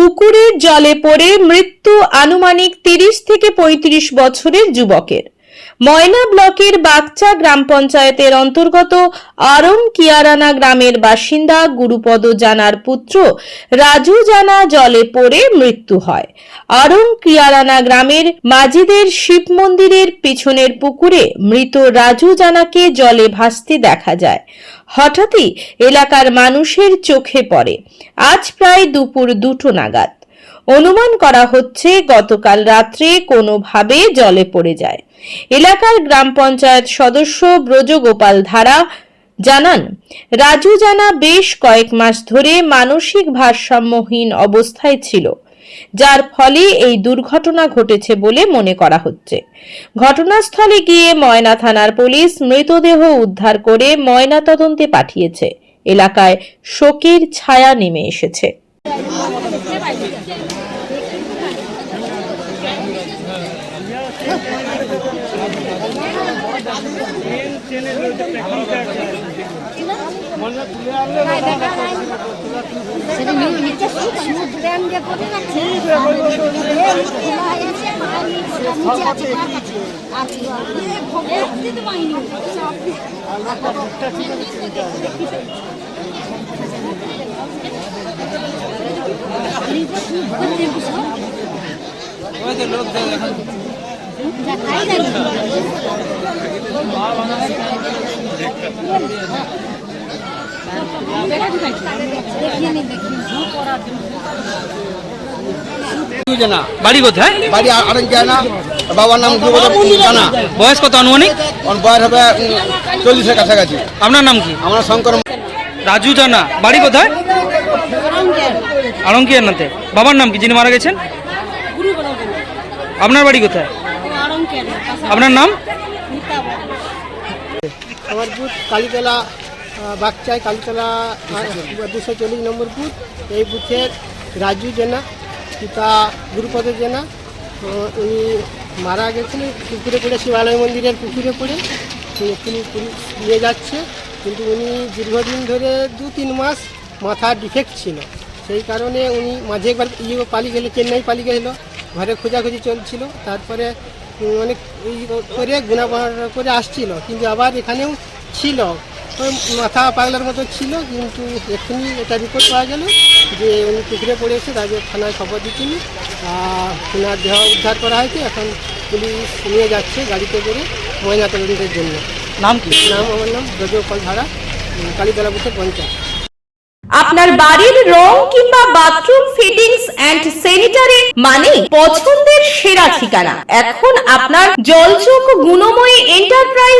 পুকুরের জলে পড়ে মৃত্যু আনুমানিক তিরিশ থেকে পঁয়ত্রিশ বছরের যুবকের। ময়না ব্লকের বাগচা গ্রাম পঞ্চায়েতের অন্তর্গত আরং কিয়ারানা গ্রামের বাসিন্দা গুরুপদ জানার পুত্র রাজু জানা জলে পড়ে মৃত্যু হয়। আরং কিয়ারানা গ্রামের মাজিদের শিব মন্দিরের পিছনের পুকুরে মৃত রাজু জানাকে জলে ভাসতে দেখা যায়। হঠাৎই এলাকার মানুষের চোখে পড়ে। আজ প্রায় দুপুর দুটো নাগাদ। অনুমান করা হচ্ছে গতকাল রাত্রে কোনোভাবে জলে পড়ে যায়। এলাকার গ্রাম পঞ্চায়েত সদস্য ব্রজগোপাল ধারা জানান, রাজু জানা বেশ কয়েক মাস ধরে মানসিক ভারসাম্যহীন অবস্থায় ছিল, যার ফলে এই দুর্ঘটনা ঘটেছে বলে মনে করা হচ্ছে। ঘটনাস্থলে গিয়ে ময়না থানার পুলিশ মৃতদেহ উদ্ধার করে ময়না তদন্তে পাঠিয়েছে। এলাকায় শোকের ছায়া নেমে এসেছে। সেটা নিয়ে নিচে সমুদ্রে আনবে বাড়ি কোথায়? বাড়ি আরেক যায় না বাবার নাম জানা? বয়স কত আনুমানিক? ওর বয়স হবে চল্লিশের কাছাকাছি। আপনার নাম কি? আমরা শঙ্কর রাজু জানা। বাড়ি কোথায়? আলঙ্কি আন্নাতে বাবার নাম কি? যিনি মারা গেছেন? আপনার বাড়ি কোথায়? আপনার নাম? আমার বুথ কালীতলা বাগচায় কালীতলা দুশো চল্লিশ নম্বর বুথ। এই বুথের রাজু জেনা পিতা গুরুপদ জেনা। উনি মারা গেছেন পুকুরে পড়ে শিবালয় মন্দিরের পুকুরে পড়ে। উনি পুলিশ পুলিশ নিয়ে যাচ্ছে কিন্তু উনি দীর্ঘদিন ধরে দু তিন মাস মাথা ডিফেক্ট ছিল। সেই কারণে উনি মাঝে একবার ইয়ে পালিয়ে গেলে চেন্নাই পালিয়ে গেছিল ঘরে খোঁজাখুঁজি চলছিল। তারপরে অনেক করে গুণাবার করে আসছিল কিন্তু আবার এখানেও ছিল। মাথা পাগলার মতো ছিল কিন্তু এক্ষুনি এটা রিপোর্ট পাওয়া গেল যে উনি পুকুরে পড়েছে তাকে থানায় খবর দিচ্ছিনি। আর ওনার দেহ উদ্ধার করা হয়েছে এখন পুলিশ নিয়ে যাচ্ছে গাড়িতে করে ময়নাতদন্তের জন্য। নাম কি? নাম আমার নাম ব্রজপাল ধারা উম, কালীতলা বুথের পঞ্চায়েত। আপনার বাড়ির রং কিংবা বাথরুম ফিটিংস এন্ড স্যানিটারি মানে পছন্দের সেরা ঠিকানা। এখন আপনার জলচোখ গুণময়ী এন্টারপ্রাইজ